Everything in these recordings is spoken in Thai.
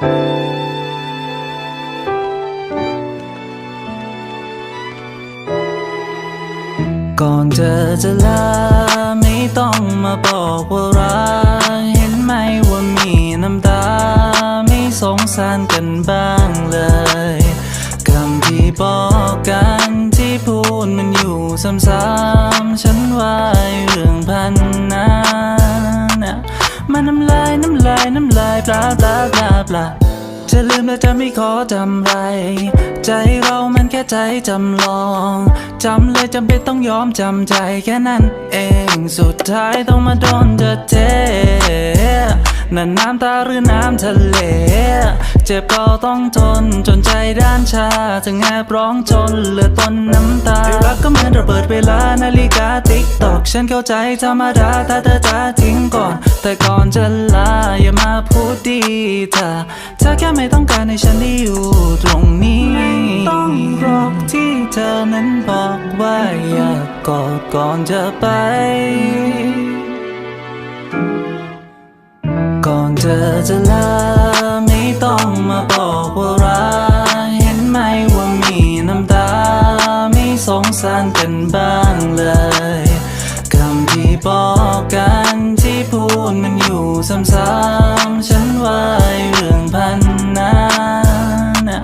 ก่อนเธอจะลาไม่ต้องมาบอกว่ารักเห็นไหมว่ามีน้ำตา ไม่สงสารกันบ้างเลยคำที่บอกกันที่พูดมันอยู่ซ้ำๆฉันว่าเรื่องพันนั้นะมันน้ำลายน้ำลายน้ำลายปลาปลาป ลาปลาจะลืมและจะไม่ขอจำไร ใจเรามันแค่ใจจำลองจำเลยจำเป็นต้องยอมจำใจแค่นั้นเองสุดท้ายต้องมาโดนเธอเทนั่นน้ำตาหรือน้ำทะเล เจ็บก็ต้องทน จนใจด้านชาถึงแอบร้องจนเหลือต้นน้ำตารักก็เหมือนระเบิดเวลานาฬิกาติ๊กตอก ฉันเข้าใจธรรมดาถ้าเธอจะทิ้งก่อน แต่ก่อนจะลาอย่ามาพูดดีเธอเธอแค่ไม่ต้องการให้ฉันได้อยู่ตรงนี้ต้องรอกที่เธอนั้นบอกว่าอยากกอดก่อนจะไปก่อนเธอจะลา มันอยู่ซ้ำๆฉันว่าเรื่องพันนั้นน่ะ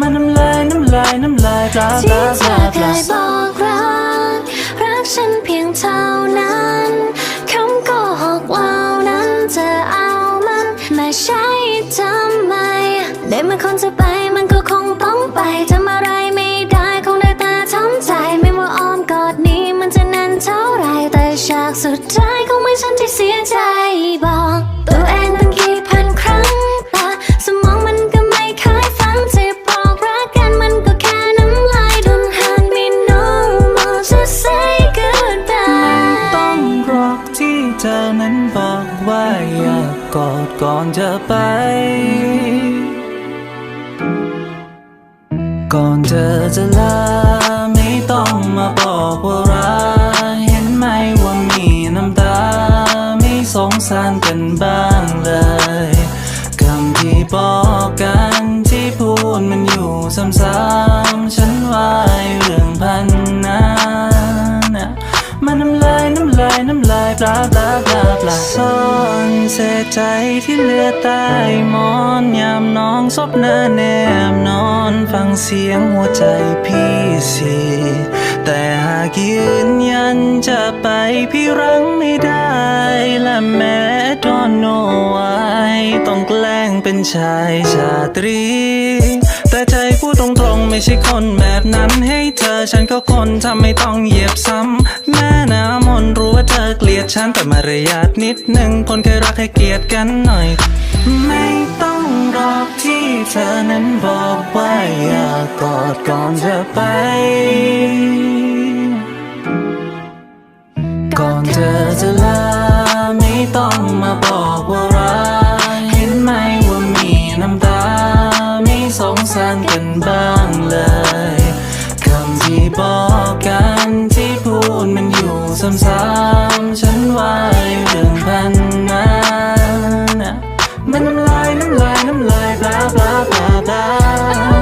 มันน้ำลายน้ำลายน้ำลายปลาปลาปลาปเคลาบอกรักรักฉันเพียงเท่านั้นคำโกหกเหล่านั้นจะเอามันมาใช้ทำไมในเมื่อคนจะไปมันก็คงต้องไปทำอะไรไม่ได้คงได้แต่ทำใจไม่ว่าอ้อมกอดนี้มันจะนานเท่าไรแต่ฉากสุดท้าย เธอนั้นบอกว่าอยากกอดก่อนจะไป ก่อนเธอจะลาไม่ต้องมาบอกว่ารักเห็นไหมว่ามีน้ำตา ไม่สงสารกันบ้างเลยคำที่บอกกันที่พูดมันอยู่ซ้ำๆฉันว่าเรื่อายน้ำลายปลาปลาปลาซ่อนเศษใจที่เหลือใต้หมอนยามน้องซบหน้าแนบนอนฟังเสียงหัวใจพี่สิแต่หากยืนยันจะไปพี่รังไม่ได้และแม้ตอนโนไวต้องแกล้งเป็นชายชาตรีแต่ใจพูดตรงๆไม่ใช่คนแบบนั้นให้เธอฉันก็คนทำไม่ต้องเหยียบซ้ำแม่น้ำ ยดฉันแต่มารยาทนิดหนึ่งคนเคยรักให้เกียรติกันหน่อย ไม่ต้องรอที่เธอนั้นบอกว่าอยากกอดก่อนจะไป ก่อนเธอจะลาไม่ต้องมาบอกว่ารักเห็นไหมว่ามีน้ำตา ไม่สงสารกันบ้างเลยคำที่บอกกันที่พูดมันอยู่ซ้ำๆ love.